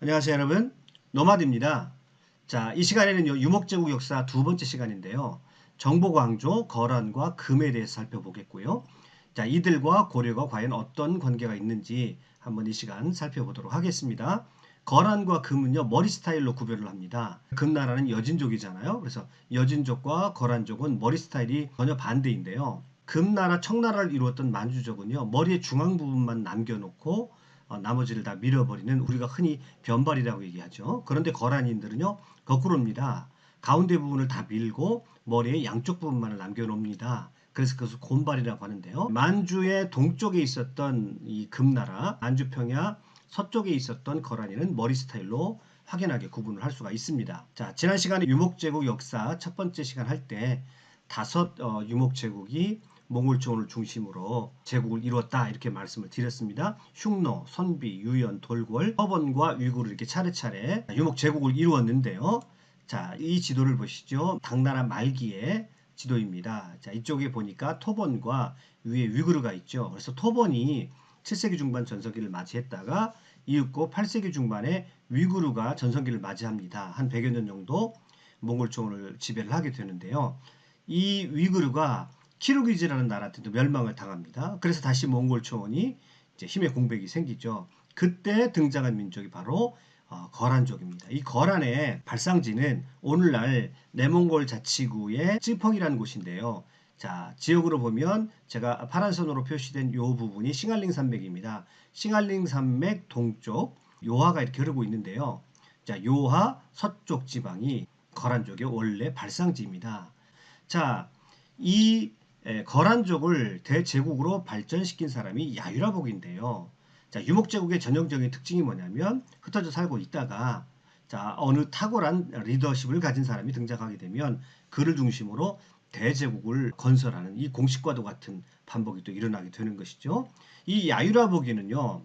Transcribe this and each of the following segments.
안녕하세요 여러분. 노마드입니다. 자 이 시간에는요 유목제국 역사 두 번째 시간인데요. 정보광조 거란과 금에 대해서 살펴보겠고요. 자 이들과 고려가 과연 어떤 관계가 있는지 한번 이 시간 살펴보도록 하겠습니다. 거란과 금은요 머리 스타일로 구별을 합니다. 금나라는 여진족이잖아요. 그래서 여진족과 거란족은 머리 스타일이 전혀 반대인데요. 금나라 청나라를 이루었던 만주족은요 머리의 중앙 부분만 남겨놓고 어, 나머지를 다 밀어버리는 우리가 흔히 변발이라고 얘기하죠. 그런데 거란인들은요 거꾸로입니다. 가운데 부분을 다 밀고 머리의 양쪽 부분만을 남겨놓습니다. 그래서 그것을 곤발이라고 하는데요. 만주의 동쪽에 있었던 이 금나라, 만주 평야 서쪽에 있었던 거란이는 머리 스타일로 확연하게 구분을 할 수가 있습니다. 자, 지난 시간에 유목제국 역사 첫 번째 시간 할 때 다섯 어, 유목제국이 몽골초원을 중심으로 제국을 이루었다 이렇게 말씀을 드렸습니다. 흉노, 선비, 유연, 돌궐, 허번과 위구르 이렇게 차례차례 유목 제국을 이루었는데요. 자, 이 지도를 보시죠. 당나라 말기의 지도입니다. 자, 이쪽에 보니까 토번과 위에 위구르가 있죠. 그래서 토번이 7세기 중반 전성기를 맞이했다가 이윽고 8세기 중반에 위구르가 전성기를 맞이합니다. 한 100여 년 정도 몽골초원을 지배를 하게 되는데요. 이 위구르가 키르기즈라는 나라한테도 멸망을 당합니다. 그래서 다시 몽골 초원이 힘의 공백이 생기죠. 그때 등장한 민족이 바로 어, 거란족입니다. 이 거란의 발상지는 오늘날 내몽골 자치구의 찌펑이라는 곳인데요. 자, 지역으로 보면 제가 파란 선으로 표시된 이 부분이 싱알링 산맥입니다. 싱알링 산맥 동쪽 요하가 이렇게 흐르고 있는데요. 자, 요하 서쪽 지방이 거란족의 원래 발상지입니다. 자, 이 예, 거란족을 대제국으로 발전시킨 사람이 야유라복인데요. 자, 유목제국의 전형적인 특징이 뭐냐면 흩어져 살고 있다가 자, 어느 탁월한 리더십을 가진 사람이 등장하게 되면 그를 중심으로 대제국을 건설하는 이 공식과도 같은 반복이 또 일어나게 되는 것이죠. 이 야유라복이는요.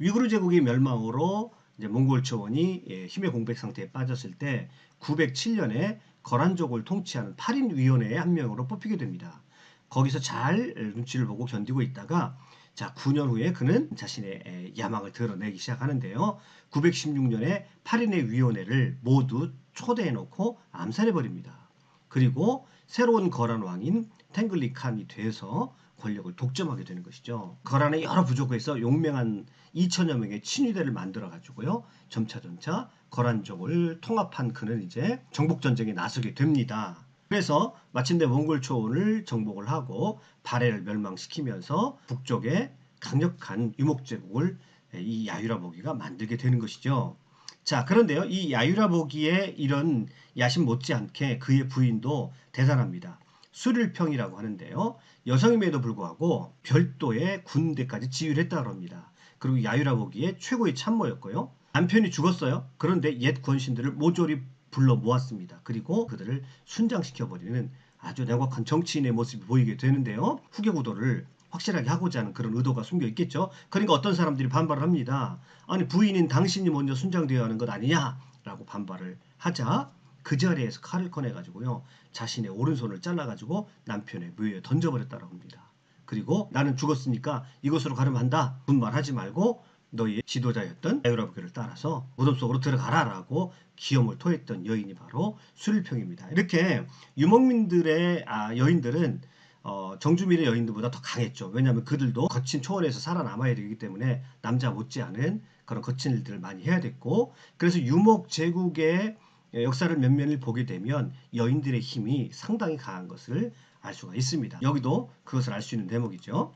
위구르 제국의 멸망으로 이제 몽골 초원이 예, 힘의 공백 상태에 빠졌을 때 907년에 거란족을 통치하는 8인 위원회의 한 명으로 뽑히게 됩니다. 거기서 잘 눈치를 보고 견디고 있다가 자 9년 후에 그는 자신의 야망을 드러내기 시작하는데요. 916년에 8인의 위원회를 모두 초대해 놓고 암살해 버립니다. 그리고 새로운 거란 왕인 탱글리칸이 돼서 권력을 독점하게 되는 것이죠. 거란의 여러 부족에서 용맹한 2천여 명의 친위대를 만들어 가지고요. 점차점차 거란족을 통합한 그는 이제 정복 전쟁에 나서게 됩니다. 그래서 마침내 몽골 초원을 정복을 하고 발해를 멸망시키면서 북쪽에 강력한 유목 제국을 이 야유라보기가 만들게 되는 것이죠. 자, 그런데요. 이 야유라보기의 이런 야심 못지않게 그의 부인도 대단합니다. 수릴평이라고 하는데요. 여성임에도 불구하고 별도의 군대까지 지휘를 했다고 합니다. 그리고 야유라보기의 최고의 참모였고요. 남편이 죽었어요. 그런데 옛 권신들을 모조리 불러 모았습니다. 그리고 그들을 순장시켜버리는 아주 냉혹한 정치인의 모습이 보이게 되는데요. 후계 구도를 확실하게 하고자 하는 그런 의도가 숨겨 있겠죠. 그러니까 어떤 사람들이 반발을 합니다. 아니 부인인 당신이 먼저 순장되어야 하는 것 아니냐라고 반발을 하자 그 자리에서 칼을 꺼내가지고요. 자신의 오른손을 잘라가지고 남편의 묘에 던져버렸다고 합니다. 그리고 나는 죽었으니까 이곳으로 가름 한다. 분말하지 말고 너희의 지도자였던 야유라부교를 따라서 무덤 속으로 들어가라 라고 기염을 토했던 여인이 바로 수릴평입니다. 이렇게 유목민들의 아, 여인들은 어, 정주민의 여인들보다 더 강했죠. 왜냐하면 그들도 거친 초원에서 살아남아야 되기 때문에 남자 못지않은 그런 거친 일들을 많이 해야 됐고 그래서 유목 제국의 역사를 면면을 보게 되면 여인들의 힘이 상당히 강한 것을 알 수가 있습니다. 여기도 그것을 알 수 있는 대목이죠.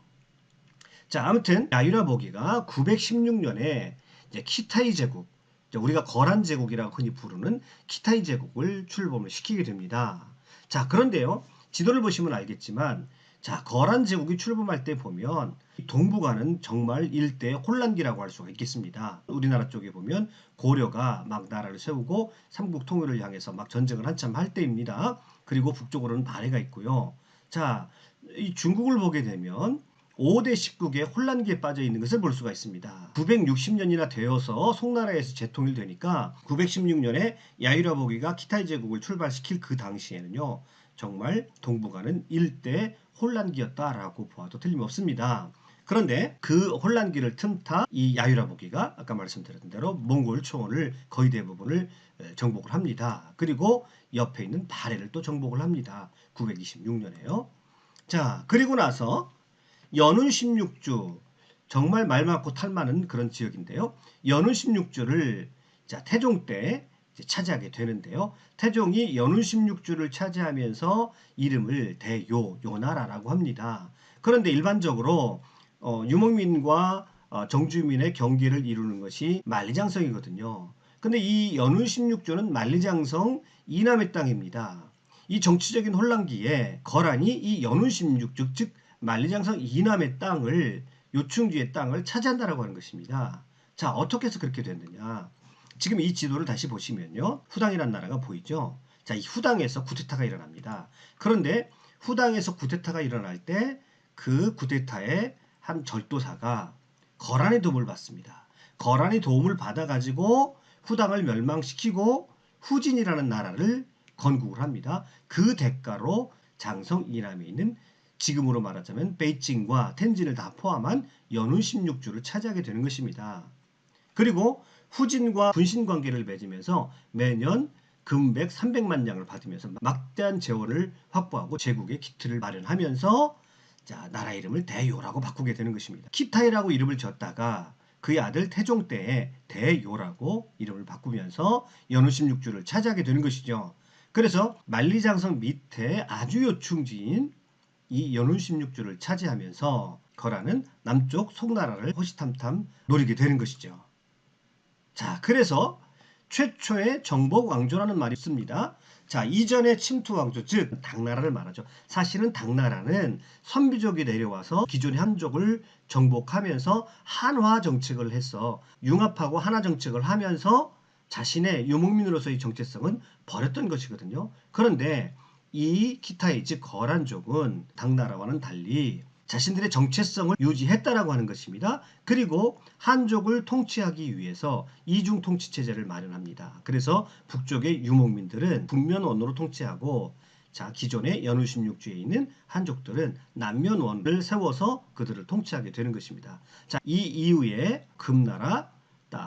자, 아무튼 야유라보기가 916년에 이제 키타이 제국, 우리가 거란 제국이라고 흔히 부르는 키타이 제국을 출범을 시키게 됩니다. 자, 그런데요. 지도를 보시면 알겠지만 자, 거란 제국이 출범할 때 보면 동북아는 정말 일대 혼란기라고 할 수가 있겠습니다. 우리나라 쪽에 보면 고려가 막 나라를 세우고 삼국 통일을 향해서 막 전쟁을 한참 할 때입니다. 그리고 북쪽으로는 발해가 있고요. 자, 이 중국을 보게 되면 5대 19개 혼란기에 빠져 있는 것을 볼 수가 있습니다. 960년이나 되어서 송나라에서 재통일되니까 916년에 야유라보기가 키타이 제국을 출발시킬 그 당시에는요. 정말 동북아는 일대 혼란기였다라고 보아도 틀림없습니다. 그런데 그 혼란기를 틈타 이 야유라보기가 아까 말씀드렸던 대로 몽골 초원을 거의 대부분을 에, 정복을 합니다. 그리고 옆에 있는 바레를 또 정복을 합니다. 926년에요. 자, 그리고 나서 연운 16주 정말 말 많고 탈 많은 그런 지역인데요. 연운 16주를 자, 태종 때 차지하게 되는데요. 태종이 연운 16주를 차지하면서 이름을 대요, 요나라라고 합니다. 그런데 일반적으로 어, 유목민과 어, 정주민의 경계를 이루는 것이 만리장성이거든요. 근데 이 연운 16주는 만리장성 이남의 땅입니다. 이 정치적인 혼란기에 거란이 이 연운 16주 즉 만리장성 이남의 땅을 요충지의 땅을 차지한다라고 하는 것입니다. 자 어떻게 해서 그렇게 됐느냐? 지금 이 지도를 다시 보시면요. 후당이라는 나라가 보이죠? 자, 이 후당에서 구테타가 일어납니다. 그런데 후당에서 구테타가 일어날 때 그 구테타의 한 절도사가 거란의 도움을 받습니다. 거란의 도움을 받아가지고 후당을 멸망시키고 후진이라는 나라를 건국을 합니다. 그 대가로 장성 이남에 있는 지금으로 말하자면 베이징과 텐진을 다 포함한 연운 16주를 차지하게 되는 것입니다. 그리고 후진과 분신 관계를 맺으면서 매년 금백 300만 냥을 받으면서 막대한 재원을 확보하고 제국의 기틀을 마련하면서 자, 나라 이름을 대요라고 바꾸게 되는 것입니다. 키타이라고 이름을 졌다가 그의 아들 태종 때에 대요라고 이름을 바꾸면서 연후 16주를 차지하게 되는 것이죠. 그래서 만리장성 밑에 아주 요충지인 이 연운 16주를 차지하면서 거라는 남쪽 송나라를 호시탐탐 노리게 되는 것이죠. 자, 그래서 최초의 정복 왕조라는 말이 있습니다. 자, 이전의 침투 왕조, 즉 당나라를 말하죠. 사실은 당나라는 선비족이 내려와서 기존의 한족을 정복하면서 한화 정책을 해서 융합하고 한화 정책을 하면서 자신의 유목민으로서의 정체성은 버렸던 것이거든요. 그런데 이 키타이 즉 거란족은 당나라와는 달리 자신들의 정체성을 유지했다라고 하는 것입니다. 그리고 한족을 통치하기 위해서 이중 통치 체제를 마련합니다. 그래서 북쪽의 유목민들은 북면원으로 통치하고 자 기존의 연후 16주에 있는 한족들은 남면원을 세워서 그들을 통치하게 되는 것입니다. 자이 이후에 금나라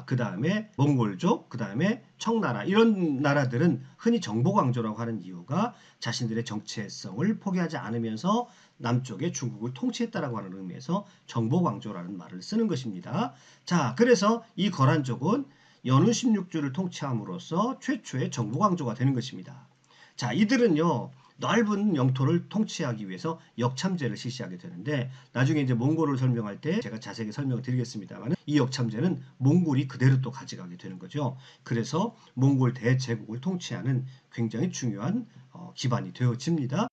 그 다음에 몽골족, 그 다음에 청나라 이런 나라들은 흔히 정복왕조라고 하는 이유가 자신들의 정체성을 포기하지 않으면서 남쪽의 중국을 통치했다라고 하는 의미에서 정복왕조라는 말을 쓰는 것입니다. 자, 그래서 이 거란족은 연후 16주를 통치함으로써 최초의 정복왕조가 되는 것입니다. 자, 이들은요. 넓은 영토를 통치하기 위해서 역참제를 실시하게 되는데 나중에 이제 몽골을 설명할 때 제가 자세히 설명을 드리겠습니다만 이 역참제는 몽골이 그대로 또 가져가게 되는 거죠. 그래서 몽골 대제국을 통치하는 굉장히 중요한 어, 기반이 되어집니다.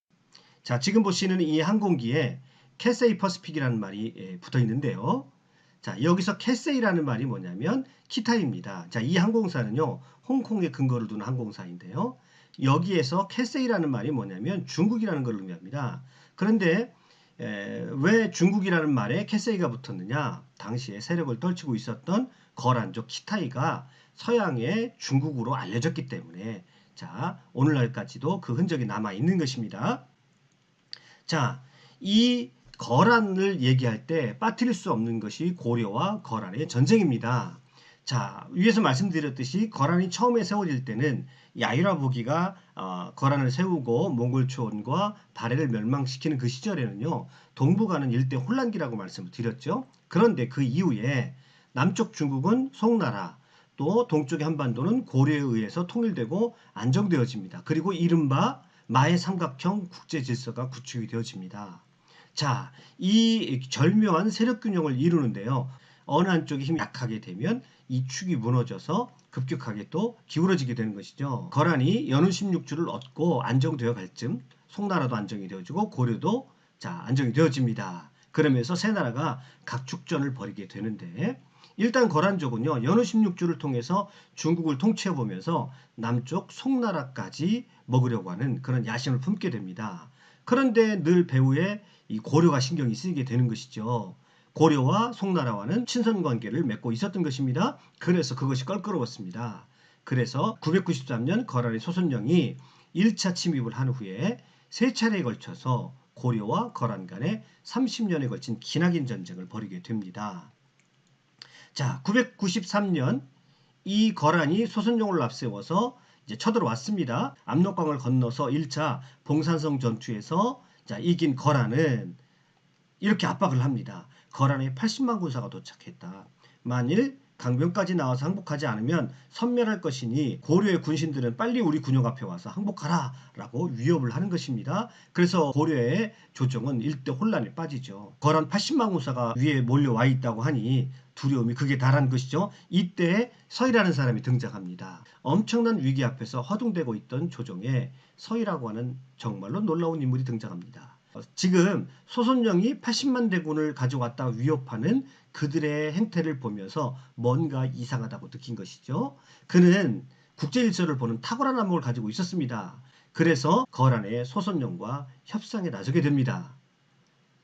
자 지금 보시는 이 항공기에 캐세이 퍼스픽이라는 말이 예, 붙어 있는데요. 자 여기서 캐세이라는 말이 뭐냐면 키타입니다. 자 이 항공사는요 홍콩에 근거를 두는 항공사인데요. 여기에서 캐세이라는 말이 뭐냐면 중국이라는 걸 의미합니다. 그런데 에, 왜 중국이라는 말에 캐세이가 붙었느냐? 당시에 세력을 떨치고 있었던 거란족 키타이가 서양의 중국으로 알려졌기 때문에 자 오늘날까지도 그 흔적이 남아 있는 것입니다. 자, 이 거란을 얘기할 때 빠뜨릴 수 없는 것이 고려와 거란의 전쟁입니다. 자, 위에서 말씀드렸듯이 거란이 처음에 세워질 때는 야유라부기가 어, 거란을 세우고 몽골 초원과 발해를 멸망시키는 그 시절에는요. 동북아는 일대 혼란기라고 말씀을 드렸죠. 그런데 그 이후에 남쪽 중국은 송나라 또 동쪽의 한반도는 고려에 의해서 통일되고 안정되어집니다. 그리고 이른바 마의 삼각형 국제 질서가 구축이 되어집니다. 자, 이 절묘한 세력 균형을 이루는데요. 어느 한쪽이 힘이 약하게 되면 이 축이 무너져서 급격하게 또 기울어지게 되는 것이죠. 거란이 연운 16주를 얻고 안정되어 갈 쯤 송나라도 안정이 되어지고 고려도 자 안정이 되어집니다. 그러면서 세 나라가 각축전을 벌이게 되는데 일단 거란족은요 연후 16주를 통해서 중국을 통치해 보면서 남쪽 송나라까지 먹으려고 하는 그런 야심을 품게 됩니다. 그런데 늘 배후에 이 고려가 신경이 쓰이게 되는 것이죠. 고려와 송나라와는 친선 관계를 맺고 있었던 것입니다. 그래서 그것이 껄끄러웠습니다. 그래서 993년 거란의 소선령이 1차 침입을 한 후에 세 차례에 걸쳐서 고려와 거란 간에 30년에 걸친 기나긴 전쟁을 벌이게 됩니다. 자, 993년 이 거란이 소선종을 앞세워서 이제 쳐들어왔습니다. 압록강을 건너서 1차 봉산성 전투에서 자, 이긴 거란은 이렇게 압박을 합니다. 거란에 80만 군사가 도착했다. 만일 강변까지 나와서 항복하지 않으면 선멸할 것이니 고려의 군신들은 빨리 우리 군역 앞에 와서 항복하라 라고 위협을 하는 것입니다. 그래서 고려의 조정은 일대 혼란에 빠지죠. 거란 80만 군사가 위에 몰려와 있다고 하니 두려움이 극에 달한 것이죠. 이때 서희라는 사람이 등장합니다. 엄청난 위기 앞에서 허둥대고 있던 조정에 서희라고 하는 정말로 놀라운 인물이 등장합니다. 지금 소선영이 80만 대군을 가져왔다 위협하는 그들의 행태를 보면서 뭔가 이상하다고 느낀 것이죠. 그는 국제질서를 보는 탁월한 안목을 가지고 있었습니다. 그래서 거란의 소선영과 협상에 나서게 됩니다.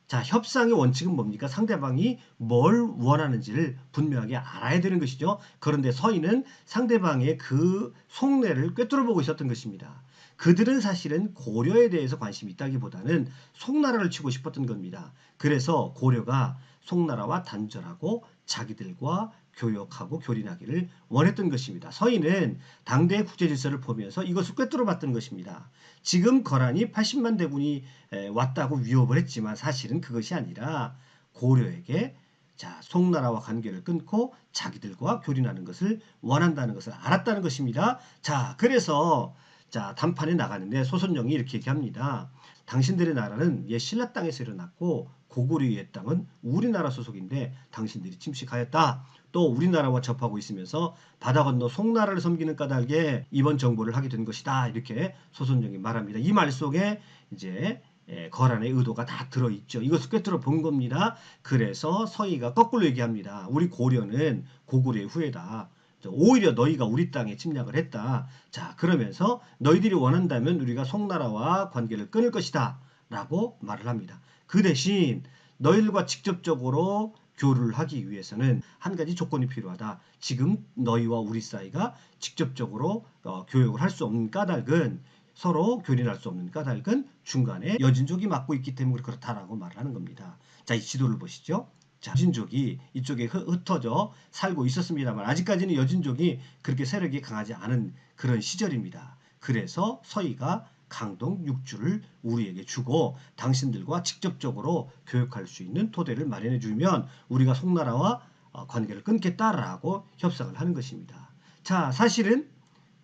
자, 협상의 원칙은 뭡니까? 상대방이 뭘 원하는지를 분명하게 알아야 되는 것이죠. 그런데 서인은 상대방의 그 속내를 꿰뚫어 보고 있었던 것입니다. 그들은 사실은 고려에 대해서 관심이 있다기보다는 송나라를 치고 싶었던 겁니다. 그래서 고려가 송나라와 단절하고 자기들과 교역하고 교린하기를 원했던 것입니다. 서인은 당대의 국제 질서를 보면서 이것을 꿰뚫어 봤던 것입니다. 지금 거란이 80만 대군이 왔다고 위협을 했지만 사실은 그것이 아니라 고려에게 자, 송나라와 관계를 끊고 자기들과 교린하는 것을 원한다는 것을 알았다는 것입니다. 자, 그래서 자, 단판에 나가는데 소선영이 이렇게 얘기합니다. 당신들의 나라는 옛 신라 땅에서 일어났고 고구려의 땅은 우리나라 소속인데 당신들이 침식하였다. 또 우리나라와 접하고 있으면서 바다 건너 송나라를 섬기는 까닭에 이번 정보를 하게 된 것이다. 이렇게 소선영이 말합니다. 이 말 속에 이제 예, 거란의 의도가 다 들어있죠. 이것을 꿰뚫어 본 겁니다. 그래서 서희가 거꾸로 얘기합니다. 우리 고려는 고구려의 후예다. 오히려 너희가 우리 땅에 침략을 했다. 자, 그러면서 너희들이 원한다면 우리가 송나라와 관계를 끊을 것이다. 라고 말을 합니다. 그 대신 너희들과 직접적으로 교류를 하기 위해서는 한 가지 조건이 필요하다. 지금 너희와 우리 사이가 직접적으로 어, 교역을 할 수 없는 까닭은 서로 교린할 수 없는 까닭은 중간에 여진족이 맡고 있기 때문에 그렇다라고 말을 하는 겁니다. 자, 이 지도를 보시죠. 여진족이 이쪽에 흩어져 살고 있었습니다만 아직까지는 여진족이 그렇게 세력이 강하지 않은 그런 시절입니다. 그래서 서희가 강동 육주를 우리에게 주고 당신들과 직접적으로 교역할 수 있는 토대를 마련해 주면 우리가 송나라와 어, 관계를 끊겠다라고 협상을 하는 것입니다. 자, 사실은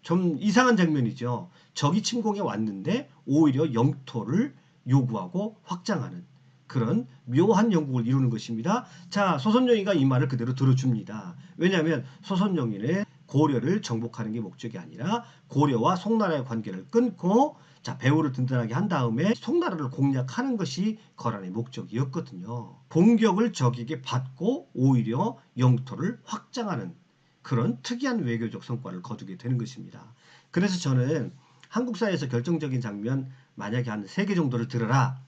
좀 이상한 장면이죠. 적이 침공해 왔는데 오히려 영토를 요구하고 확장하는 그런 묘한 영국을 이루는 것입니다. 자, 소선영이가 이 말을 그대로 들어줍니다. 왜냐하면 소선영이는 고려를 정복하는 게 목적이 아니라 고려와 송나라의 관계를 끊고 자 배후를 든든하게 한 다음에 송나라를 공략하는 것이 거란의 목적이었거든요. 공격을 적에게 받고 오히려 영토를 확장하는 그런 특이한 외교적 성과를 거두게 되는 것입니다. 그래서 저는 한국 사회에서 결정적인 장면 만약에 한 세 개 정도를 들어라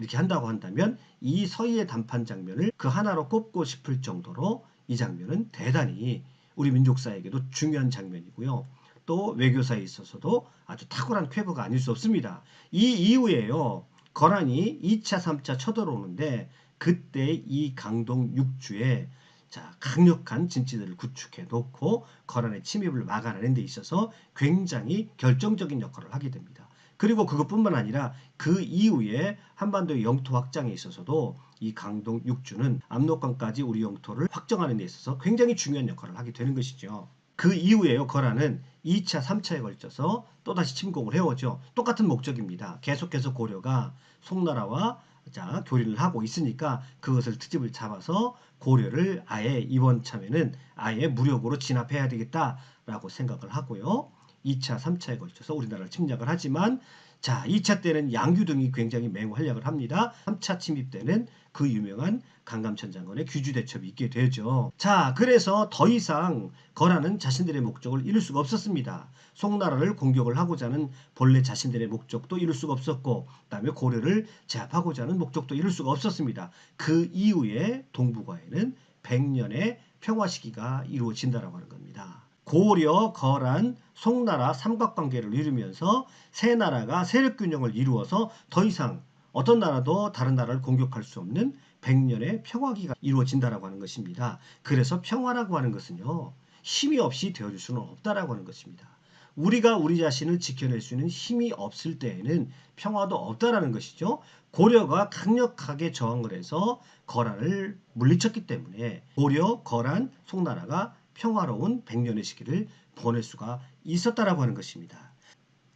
이렇게 한다고 한다면 이 서희의 단판 장면을 그 하나로 꼽고 싶을 정도로 이 장면은 대단히 우리 민족사에게도 중요한 장면이고요. 또 외교사에 있어서도 아주 탁월한 쾌거가 아닐 수 없습니다. 이 이후에요. 거란이 2차, 3차 쳐들어오는데 그때 이 강동 6주에 자, 강력한 진지들을 구축해 놓고 거란의 침입을 막아내는 데 있어서 굉장히 결정적인 역할을 하게 됩니다. 그리고 그것뿐만 아니라 그 이후에 한반도의 영토 확장에 있어서도 이 강동 6주는 압록강까지 우리 영토를 확정하는 데 있어서 굉장히 중요한 역할을 하게 되는 것이죠. 그 이후에요. 거란은 2차, 3차에 걸쳐서 또다시 침공을 해오죠. 똑같은 목적입니다. 계속해서 고려가 송나라와 자, 교리를 하고 있으니까 그것을 트집을 잡아서 고려를 아예 이번 참에는 아예 무력으로 진압해야 되겠다라고 생각을 하고요. 2차, 3차에 걸쳐서 우리나라를 침략을 하지만 자, 2차 때는 양규 등이 굉장히 맹활약을 합니다. 3차 침입 때는 그 유명한 강감천 장군의 규주대첩이 있게 되죠. 자, 그래서 더 이상 거란은 자신들의 목적을 이룰 수가 없었습니다. 송나라를 공격을 하고자 하는 본래 자신들의 목적도 이룰 수가 없었고, 그다음에 고려를 제압하고자 하는 목적도 이룰 수가 없었습니다. 그 이후에 동북아에는 100년의 평화 시기가 이루어진다라고 하는 겁니다. 고려, 거란, 송나라 삼각관계를 이루면서 세 나라가 세력균형을 이루어서 더 이상 어떤 나라도 다른 나라를 공격할 수 없는 100년의 평화기가 이루어진다라고 하는 것입니다. 그래서 평화라고 하는 것은요. 힘이 없이 되어줄 수는 없다라고 하는 것입니다. 우리가 우리 자신을 지켜낼 수 있는 힘이 없을 때에는 평화도 없다라는 것이죠. 고려가 강력하게 저항을 해서 거란을 물리쳤기 때문에 고려, 거란, 송나라가 평화로운 100년의 시기를 보낼 수가 있었다라고 하는 것입니다.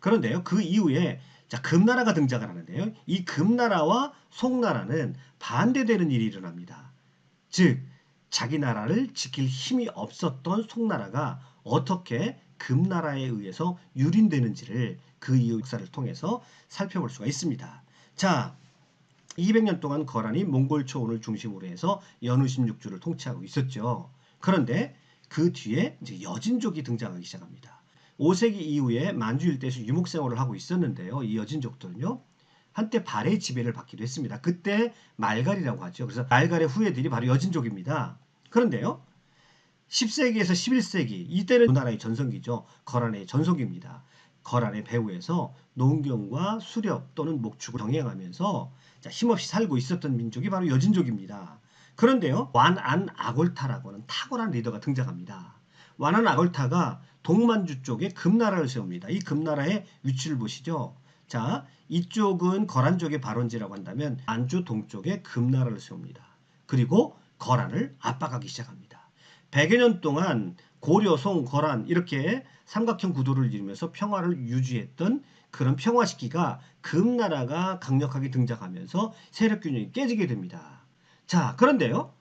그런데요. 그 이후에 자, 금나라가 등장을 하는데요. 이 금나라와 송나라는 반대되는 일이 일어납니다. 즉 자기 나라를 지킬 힘이 없었던 송나라가 어떻게 금나라에 의해서 유린되는지를 그 이후 역사를 통해서 살펴볼 수가 있습니다. 자, 200년 동안 거란이 몽골 초원을 중심으로 해서 연후 16주를 통치하고 있었죠. 그런데 그 뒤에 이제 여진족이 등장하기 시작합니다. 5세기 이후에 만주 일대에서 유목 생활을 하고 있었는데요. 이 여진족들은요. 한때 발해의 지배를 받기도 했습니다. 그때 말갈이라고 하죠. 그래서 말갈의 후예들이 바로 여진족입니다. 그런데요. 10세기에서 11세기 이때는 우리나라의 전성기죠. 거란의 전성기입니다. 거란의 배후에서 농경과 수렵 또는 목축을 병행하면서 힘없이 살고 있었던 민족이 바로 여진족입니다. 그런데요. 완안 아골타라고 하는 탁월한 리더가 등장합니다. 완안 아골타가 동만주 쪽에 금나라를 세웁니다. 이 금나라의 위치를 보시죠. 자, 이쪽은 거란 쪽의 발원지라고 한다면 안주 동쪽에 금나라를 세웁니다. 그리고 거란을 압박하기 시작합니다. 100여 년 동안 고려, 송, 거란 이렇게 삼각형 구도를 이루면서 평화를 유지했던 그런 평화 시기가 금나라가 강력하게 등장하면서 세력 균형이 깨지게 됩니다. 자, 그런데요.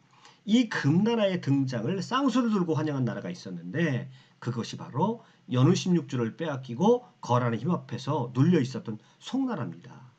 이 금나라의 등장을 쌍수를 들고 환영한 나라가 있었는데 그것이 바로 연후 16주를 빼앗기고 거란의 힘 앞에서 눌려 있었던 송나라입니다.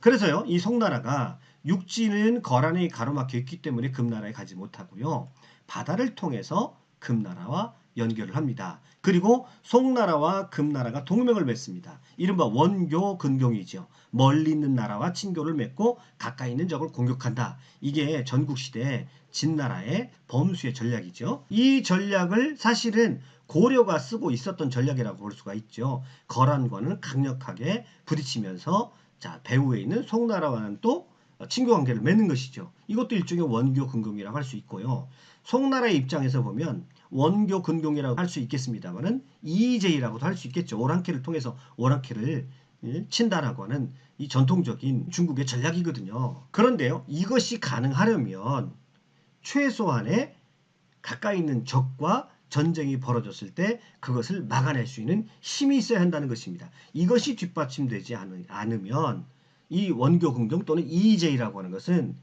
그래서요, 이 송나라가 육지는 거란에 가로막혀 있기 때문에 금나라에 가지 못하고요. 바다를 통해서 금나라와 연결을 합니다. 그리고 송나라와 금나라가 동맹을 맺습니다. 이른바 원교 근경이죠. 멀리 있는 나라와 친교를 맺고 가까이 있는 적을 공격한다. 이게 전국시대 진나라의 범수의 전략이죠. 이 전략을 사실은 고려가 쓰고 있었던 전략이라고 볼 수가 있죠. 거란과는 강력하게 부딪히면서 자 배후에 있는 송나라와는 또 친교 관계를 맺는 것이죠. 이것도 일종의 원교 근경이라고 할 수 있고요. 송나라의 입장에서 보면 원교 근경이라고 할 수 있겠습니다만은 이재이라고도 할 수 있겠죠. 오랑캐를 통해서 오랑캐를 예, 친다라고 하는 이 전통적인 중국의 전략이거든요. 그런데요, 이것이 가능하려면 최소한의 가까이 있는 적과 전쟁이 벌어졌을 때 그것을 막아낼 수 있는 힘이 있어야 한다는 것입니다. 이것이 뒷받침되지 않으면 이 원교 긍정 또는 이재이라고 하는 것은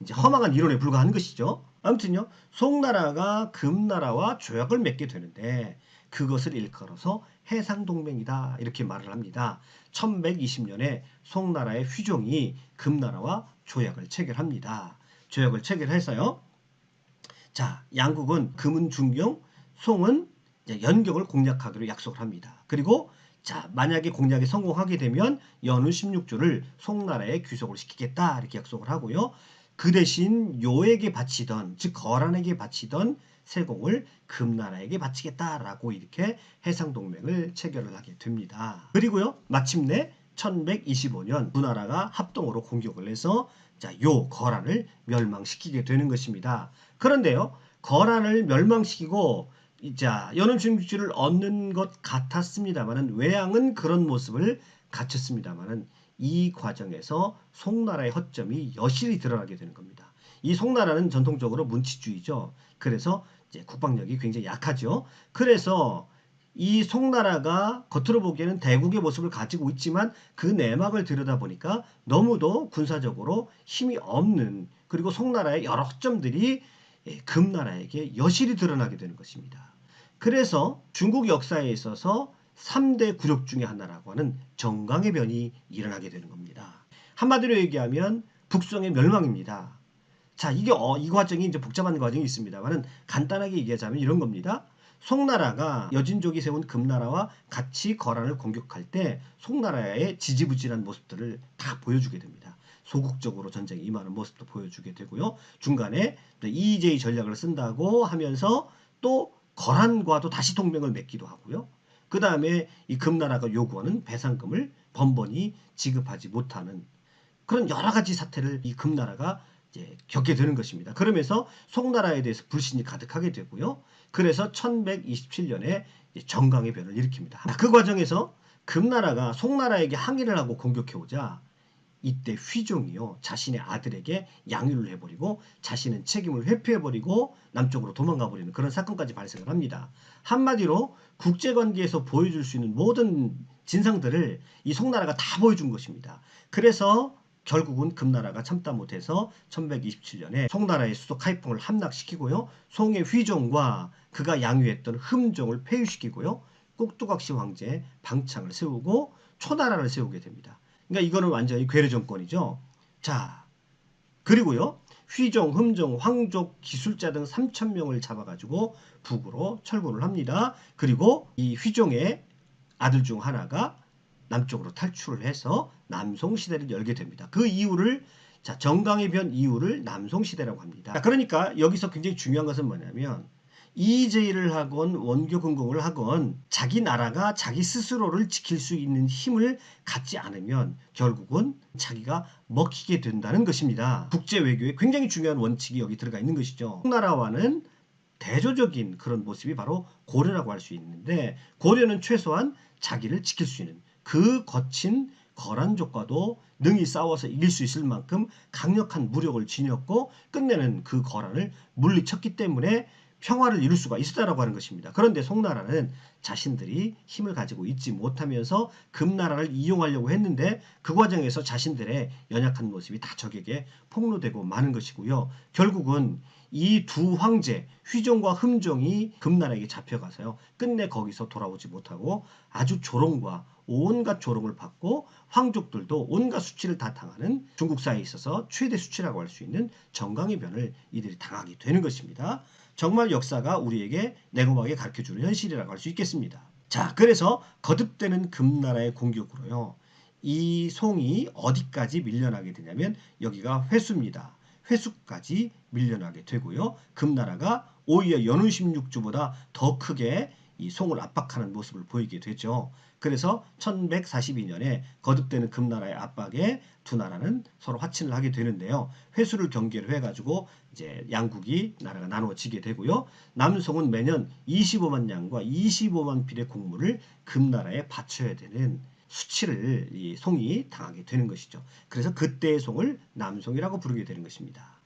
이제 허망한 이론에 불과한 것이죠. 아무튼요, 송나라가 금나라와 조약을 맺게 되는데 그것을 일컬어서 해상동맹이다 이렇게 말을 합니다. 1120년에 송나라의 휘종이 금나라와 조약을 체결합니다. 조약을 체결해서요. 자, 양국은 금은 중경, 송은 연경을 공략하기로 약속을 합니다. 그리고 자, 만약에 공략에 성공하게 되면 연후 16주를 송나라에 귀속을 시키겠다 이렇게 약속을 하고요. 그 대신 요에게 바치던 즉 거란에게 바치던 세공을 금나라에게 바치겠다라고 이렇게 해상동맹을 체결을 하게 됩니다. 그리고요 마침내 1125년 두 나라가 합동으로 공격을 해서 자, 요 거란을 멸망시키게 되는 것입니다. 그런데요 거란을 멸망시키고 자 연음 중국지를 얻는 것 같았습니다만은 외양은 그런 모습을 갖췄습니다만은 이 과정에서 송나라의 허점이 여실히 드러나게 되는 겁니다. 이 송나라는 전통적으로 문치주의죠. 그래서 국방력이 굉장히 약하죠. 그래서 이 송나라가 겉으로 보기에는 대국의 모습을 가지고 있지만 그 내막을 들여다보니까 너무도 군사적으로 힘이 없는 그리고 송나라의 여러 허점들이 예, 금나라에게 여실히 드러나게 되는 것입니다. 그래서 중국 역사에 있어서 3대 굴욕 중의 하나라고 하는 정강의 변이 일어나게 되는 겁니다. 한마디로 얘기하면 북성의 멸망입니다. 자, 이게 어, 이 과정이 이제 복잡한 과정이 있습니다만은 간단하게 얘기하자면 이런 겁니다. 송나라가 여진족이 세운 금나라와 같이 거란을 공격할 때 송나라의 지지부진한 모습들을 다 보여주게 됩니다. 소극적으로 전쟁에 임하는 모습도 보여주게 되고요. 중간에 EJ 전략을 쓴다고 하면서 또 거란과도 다시 동맹을 맺기도 하고요. 그 다음에 이 금나라가 요구하는 배상금을 번번이 지급하지 못하는 그런 여러 가지 사태를 이 금나라가 이제 겪게 되는 것입니다. 그러면서 송나라에 대해서 불신이 가득하게 되고요. 그래서 1127년에 정강의 변을 일으킵니다. 그 과정에서 금나라가 송나라에게 항의를 하고 공격해오자 이때 휘종이요 자신의 아들에게 양유를 해버리고 자신은 책임을 회피해버리고 남쪽으로 도망가버리는 그런 사건까지 발생을 합니다. 한마디로 국제관계에서 보여줄 수 있는 모든 진상들을 이 송나라가 다 보여준 것입니다. 그래서 결국은 금나라가 참다 못해서 1127년에 송나라의 수도 카이풍을 함락시키고요. 송의 휘종과 그가 양유했던 흠종을 폐위시키고요. 꼭두각시 황제 방창을 세우고 초나라를 세우게 됩니다. 그러니까 이거는 완전히 괴뢰 정권이죠. 자, 그리고요. 휘종, 흠종, 황족, 기술자 등 3천 명을 잡아가지고 북으로 철군을 합니다. 그리고 이 휘종의 아들 중 하나가 남쪽으로 탈출을 해서 남송 시대를 열게 됩니다. 그 이유를 자 정강의 변 이유를 남송 시대라고 합니다. 자, 그러니까 여기서 굉장히 중요한 것은 뭐냐면 이제일을 하건 원교 근공을 하건 자기 나라가 자기 스스로를 지킬 수 있는 힘을 갖지 않으면 결국은 자기가 먹히게 된다는 것입니다. 국제 외교에 굉장히 중요한 원칙이 여기 들어가 있는 것이죠. 나라와는 대조적인 그런 모습이 바로 고려라고 할 수 있는데 고려는 최소한 자기를 지킬 수 있는 그 거친 거란족과도 능히 싸워서 이길 수 있을 만큼 강력한 무력을 지녔고 끝내는 그 거란을 물리쳤기 때문에 평화를 이룰 수가 있었다라고 하는 것입니다. 그런데 송나라는 자신들이 힘을 가지고 있지 못하면서 금나라를 이용하려고 했는데 그 과정에서 자신들의 연약한 모습이 다 적에게 폭로되고 마는 것이고요. 결국은 이 두 황제 휘종과 흠종이 금나라에게 잡혀가서요. 끝내 거기서 돌아오지 못하고 아주 조롱과 온갖 조롱을 받고 황족들도 온갖 수치를 다 당하는 중국 사회에 있어서 최대 수치라고 할 수 있는 정강의 변을 이들이 당하게 되는 것입니다. 정말 역사가 우리에게 냉엄하게 가르쳐주는 현실이라고 할 수 있겠습니다. 자, 그래서 거듭되는 금나라의 공격으로요. 이 송이 어디까지 밀려나게 되냐면 여기가 회수입니다. 회수까지 밀려나게 되고요. 금나라가 오히려 연운 16주보다 더 크게 이 송을 압박하는 모습을 보이게 되죠. 그래서 1142년에 거듭되는 금나라의 압박에 두 나라는 서로 화친을 하게 되는데요. 회수를 경계를 해가지고 이제 양국이 나라가 나누어지게 되고요. 남송은 매년 25만 양과 25만 필의 곡물을 금나라에 바쳐야 되는 수치를 이 송이 당하게 되는 것이죠. 그래서 그때의 송을 남송이라고 부르게 되는 것입니다.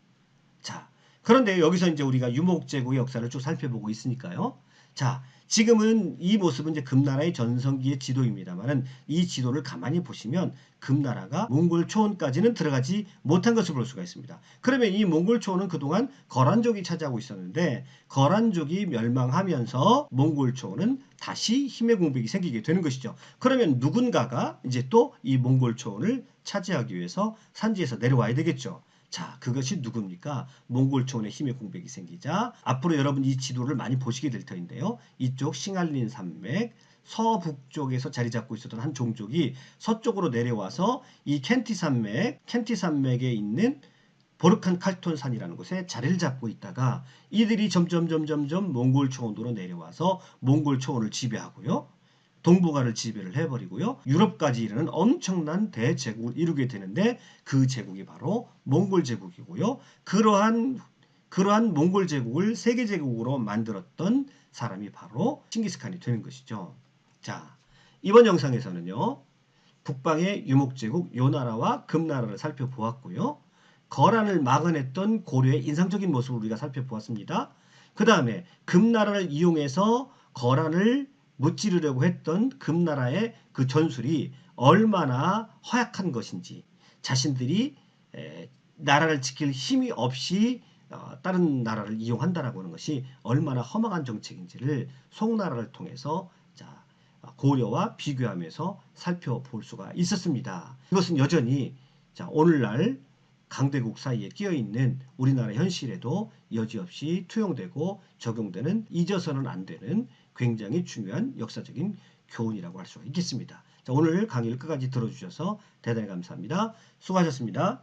자, 그런데 여기서 이제 우리가 유목제국의 역사를 쭉 살펴보고 있으니까요. 자, 지금은 이 모습은 이제 금나라의 전성기의 지도입니다만은 이 지도를 가만히 보시면 금나라가 몽골 초원까지는 들어가지 못한 것을 볼 수가 있습니다. 그러면 이 몽골 초원은 그동안 거란족이 차지하고 있었는데 거란족이 멸망하면서 몽골 초원은 다시 힘의 공백이 생기게 되는 것이죠. 그러면 누군가가 이제 또 이 몽골 초원을 차지하기 위해서 산지에서 내려와야 되겠죠. 자, 그것이 누굽니까? 몽골 초원의 힘의 공백이 생기자 앞으로 여러분 이 지도를 많이 보시게 될 터인데요. 이쪽 싱알린 산맥 서북쪽에서 자리 잡고 있었던 한 종족이 서쪽으로 내려와서 이 켄티 산맥, 켄티 산맥에 있는 보르칸 칼톤 산이라는 곳에 자리를 잡고 있다가 이들이 점점 점점 점 몽골 초원으로 내려와서 몽골 초원을 지배하고요. 동북아를 지배를 해버리고요. 유럽까지 이르는 엄청난 대제국을 이루게 되는데 그 제국이 바로 몽골 제국이고요. 그러한 그러한 몽골 제국을 세계 제국으로 만들었던 사람이 바로 칭기스칸이 되는 것이죠. 자, 이번 영상에서는요. 북방의 유목제국 요나라와 금나라를 살펴보았고요. 거란을 막아냈던 고려의 인상적인 모습을 우리가 살펴보았습니다. 그 다음에 금나라를 이용해서 거란을 무찌르려고 했던 금나라의 그 전술이 얼마나 허약한 것인지 자신들이 나라를 지킬 힘이 없이 어, 다른 나라를 이용한다라고 하는 것이 얼마나 허망한 정책인지를 송나라를 통해서 자, 고려와 비교하면서 살펴볼 수가 있었습니다. 이것은 여전히 자, 오늘날 강대국 사이에 끼어 있는 우리나라 현실에도 여지없이 투영되고 적용되는 잊어서는 안 되는 굉장히 중요한 역사적인 교훈이라고 할 수가 있겠습니다. 자, 오늘 강의를 끝까지 들어주셔서 대단히 감사합니다. 수고하셨습니다.